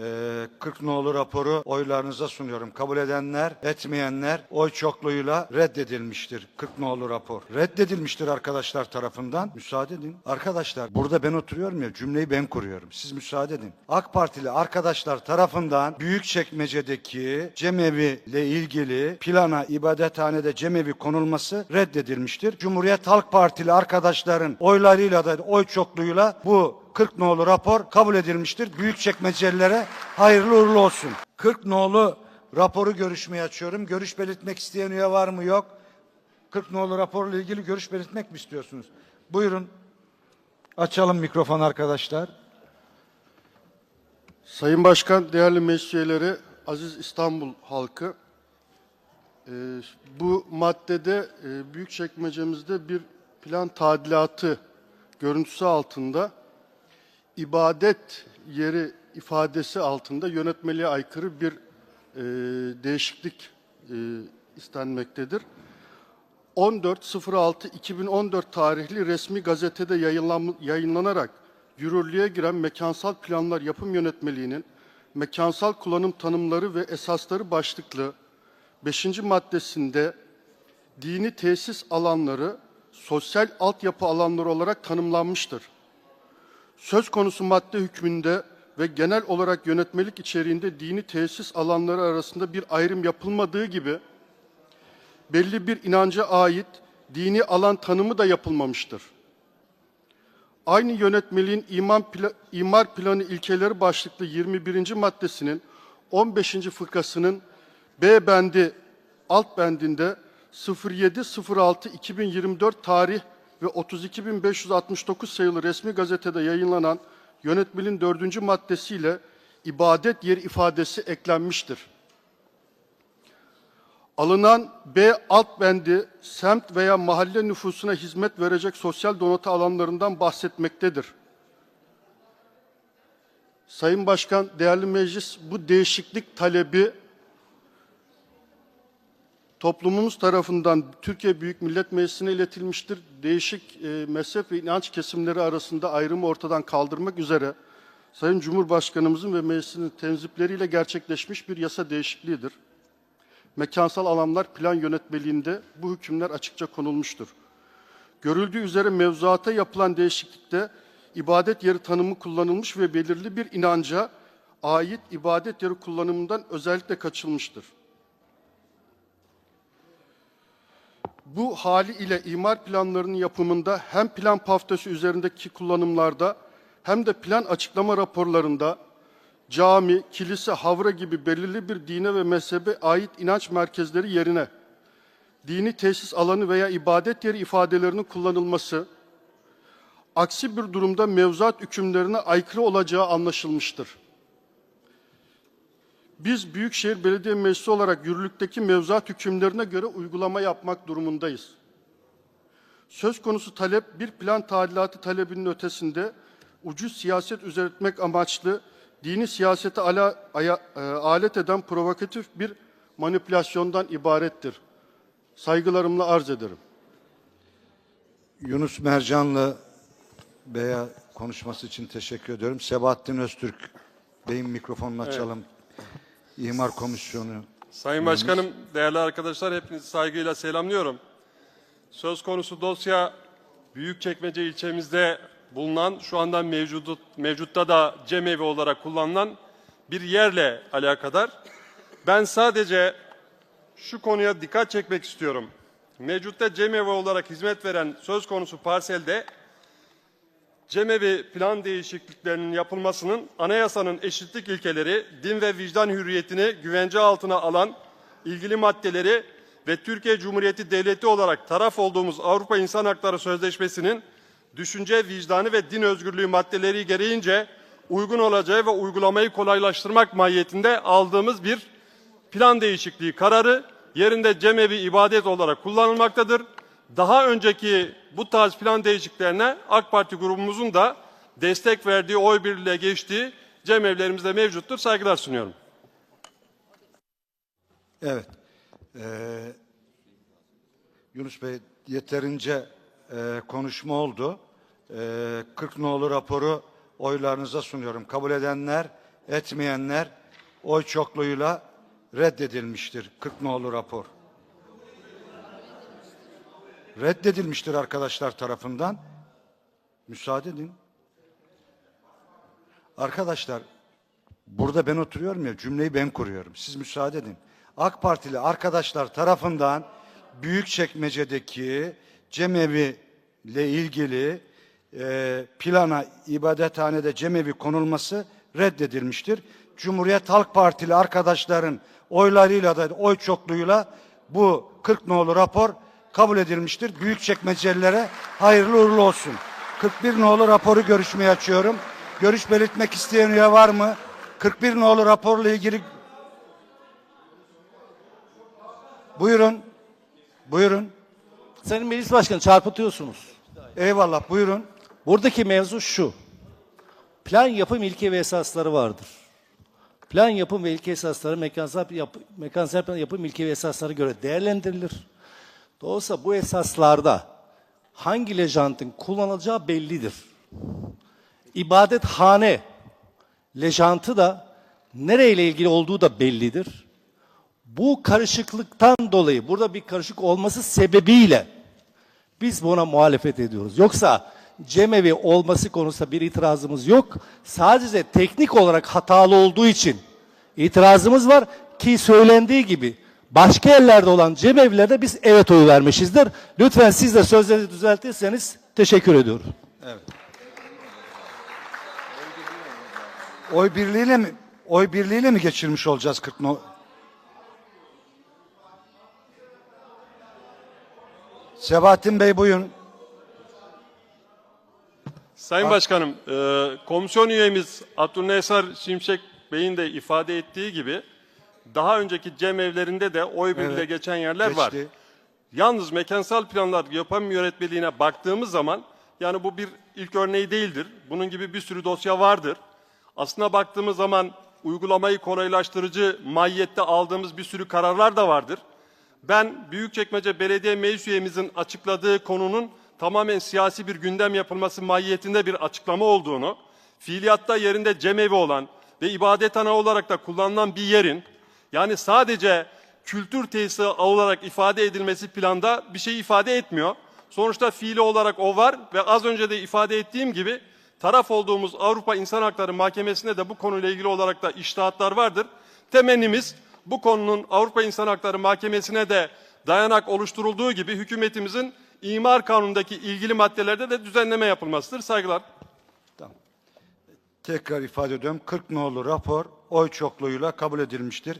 Ee, 40 nolu raporu oylarınıza sunuyorum. Kabul edenler, etmeyenler oy çokluğuyla reddedilmiştir. 40 nolu rapor. Reddedilmiştir arkadaşlar tarafından. Müsaade edin. Arkadaşlar burada ben oturuyorum ya cümleyi ben kuruyorum. Siz müsaade edin. AK Partili arkadaşlar tarafından Büyükçekmece'deki cemevi ile ilgili plana ibadethanede cemevi konulması reddedilmiştir. Cumhuriyet Halk Partili arkadaşların oylarıyla da oy çokluğuyla bu 40 nolu rapor kabul edilmiştir. Büyükçekmecelilere hayırlı uğurlu olsun. 40 nolu raporu görüşmeye açıyorum. Görüş belirtmek isteyen üye var mı? Yok. 40 nolu raporla ilgili görüş belirtmek mi istiyorsunuz? Buyurun. Açalım mikrofon arkadaşlar. Sayın Başkan, değerli meclis aziz İstanbul halkı, e, bu maddede e, Büyükçekmece'mizde bir plan tadilatı görüntüsü altında ibadet yeri ifadesi altında yönetmeliğe aykırı bir e, değişiklik e, istenmektedir. 14.06.2014 tarihli resmi gazetede yayınlan, yayınlanarak yürürlüğe giren mekansal planlar yapım yönetmeliğinin mekansal kullanım tanımları ve esasları başlıklı 5. maddesinde dini tesis alanları sosyal altyapı alanları olarak tanımlanmıştır. Söz konusu madde hükmünde ve genel olarak yönetmelik içeriğinde dini tesis alanları arasında bir ayrım yapılmadığı gibi belli bir inanca ait dini alan tanımı da yapılmamıştır. Aynı yönetmeliğin imar, pla- imar planı ilkeleri başlıklı 21. maddesinin 15. fıkrasının B bendi alt bendinde 07.06.2024 tarih ve 32.569 sayılı resmi gazetede yayınlanan yönetmenin 4. maddesiyle ibadet yeri ifadesi eklenmiştir. Alınan B alt bendi semt veya mahalle nüfusuna hizmet verecek sosyal donatı alanlarından bahsetmektedir. Sayın Başkan, değerli meclis bu değişiklik talebi toplumumuz tarafından Türkiye Büyük Millet Meclisi'ne iletilmiştir. Değişik e, mezhep ve inanç kesimleri arasında ayrımı ortadan kaldırmak üzere Sayın Cumhurbaşkanımızın ve meclisin tenzipleriyle gerçekleşmiş bir yasa değişikliğidir mekansal alanlar plan yönetmeliğinde bu hükümler açıkça konulmuştur. Görüldüğü üzere mevzuata yapılan değişiklikte ibadet yeri tanımı kullanılmış ve belirli bir inanca ait ibadet yeri kullanımından özellikle kaçılmıştır. Bu hali ile imar planlarının yapımında hem plan paftası üzerindeki kullanımlarda hem de plan açıklama raporlarında cami, kilise, havra gibi belirli bir dine ve mezhebe ait inanç merkezleri yerine dini tesis alanı veya ibadet yeri ifadelerinin kullanılması aksi bir durumda mevzuat hükümlerine aykırı olacağı anlaşılmıştır. Biz Büyükşehir Belediye Meclisi olarak yürürlükteki mevzuat hükümlerine göre uygulama yapmak durumundayız. Söz konusu talep bir plan tadilatı talebinin ötesinde ucuz siyaset üretmek amaçlı dini siyasete ala, aya- e, alet eden provokatif bir manipülasyondan ibarettir. Saygılarımla arz ederim. Yunus Mercanlı Bey'e konuşması için teşekkür ediyorum. Sebahattin Öztürk Bey'in mikrofonunu açalım. İmar Komisyonu. Sayın Başkanım, değerli arkadaşlar hepinizi saygıyla selamlıyorum. Söz konusu dosya Büyükçekmece ilçemizde bulunan şu anda mevcudu, mevcutta da cemevi olarak kullanılan bir yerle alakadar. Ben sadece şu konuya dikkat çekmek istiyorum. Mevcutta cemevi olarak hizmet veren söz konusu parselde cemevi plan değişikliklerinin yapılmasının anayasanın eşitlik ilkeleri, din ve vicdan hürriyetini güvence altına alan ilgili maddeleri ve Türkiye Cumhuriyeti Devleti olarak taraf olduğumuz Avrupa İnsan Hakları Sözleşmesi'nin düşünce, vicdanı ve din özgürlüğü maddeleri gereğince uygun olacağı ve uygulamayı kolaylaştırmak mahiyetinde aldığımız bir plan değişikliği kararı yerinde cemevi ibadet olarak kullanılmaktadır. Daha önceki bu tarz plan değişikliklerine AK Parti grubumuzun da destek verdiği, oy birliğiyle geçtiği cemevlerimizde mevcuttur. Saygılar sunuyorum. Evet. Ee, Yunus Bey yeterince e, konuşma oldu. Ee, 40 nolu raporu oylarınıza sunuyorum. Kabul edenler, etmeyenler oy çokluğuyla reddedilmiştir. 40 nolu rapor. Reddedilmiştir arkadaşlar tarafından. Müsaade edin. Arkadaşlar burada ben oturuyorum ya cümleyi ben kuruyorum. Siz müsaade edin. AK Partili arkadaşlar tarafından Büyükçekmece'deki cemevi ile ilgili e, plana ibadethanede cemevi konulması reddedilmiştir. Cumhuriyet Halk Partili arkadaşların oylarıyla da oy çokluğuyla bu 40 nolu rapor kabul edilmiştir. Büyükçekmecelilere hayırlı uğurlu olsun. 41 nolu raporu görüşmeye açıyorum. Görüş belirtmek isteyen üye var mı? 41 nolu raporla ilgili Buyurun. Buyurun. Sayın Meclis Başkanı çarpıtıyorsunuz. Eyvallah buyurun. Buradaki mevzu şu. Plan yapım ilke ve esasları vardır. Plan yapım ve ilke esasları mekansal, yapı, mekansal plan yapım ilke ve esaslara göre değerlendirilir. Dolayısıyla bu esaslarda hangi lejantın kullanılacağı bellidir. İbadethane lejantı da nereyle ilgili olduğu da bellidir. Bu karışıklıktan dolayı burada bir karışık olması sebebiyle biz buna muhalefet ediyoruz. Yoksa cemevi olması konusunda bir itirazımız yok. Sadece teknik olarak hatalı olduğu için itirazımız var ki söylendiği gibi başka yerlerde olan cemevlerde biz evet oyu vermişizdir. Lütfen siz de sözleri düzeltirseniz teşekkür ediyorum. Oy birliğiyle mi oy birliğiyle mi geçirmiş olacağız 40 no Sebahattin Bey buyurun. Sayın Başkanım, e, komisyon üyemiz Abdülnesar Şimşek Bey'in de ifade ettiği gibi daha önceki cemevlerinde de oy birliğiyle Evet, geçen yerler var. geçti. Yalnız mekansal planlar yapım yönetmeliğine baktığımız zaman yani bu bir ilk örneği değildir. Bunun gibi bir sürü dosya vardır. Aslına baktığımız zaman uygulamayı kolaylaştırıcı mahiyette aldığımız bir sürü kararlar da vardır. Ben Büyükçekmece Belediye Meclis üyemizin açıkladığı konunun tamamen siyasi bir gündem yapılması mahiyetinde bir açıklama olduğunu, fiiliyatta yerinde cemevi olan ve ibadethane olarak da kullanılan bir yerin yani sadece kültür tesisi olarak ifade edilmesi planda bir şey ifade etmiyor. Sonuçta fiili olarak o var ve az önce de ifade ettiğim gibi taraf olduğumuz Avrupa İnsan Hakları Mahkemesi'nde de bu konuyla ilgili olarak da iştahatlar vardır. Temennimiz bu konunun Avrupa İnsan Hakları Mahkemesi'ne de dayanak oluşturulduğu gibi hükümetimizin imar kanunundaki ilgili maddelerde de düzenleme yapılmasıdır. Saygılar. Tekrar ifade ediyorum. 40 nolu rapor oy çokluğuyla kabul edilmiştir.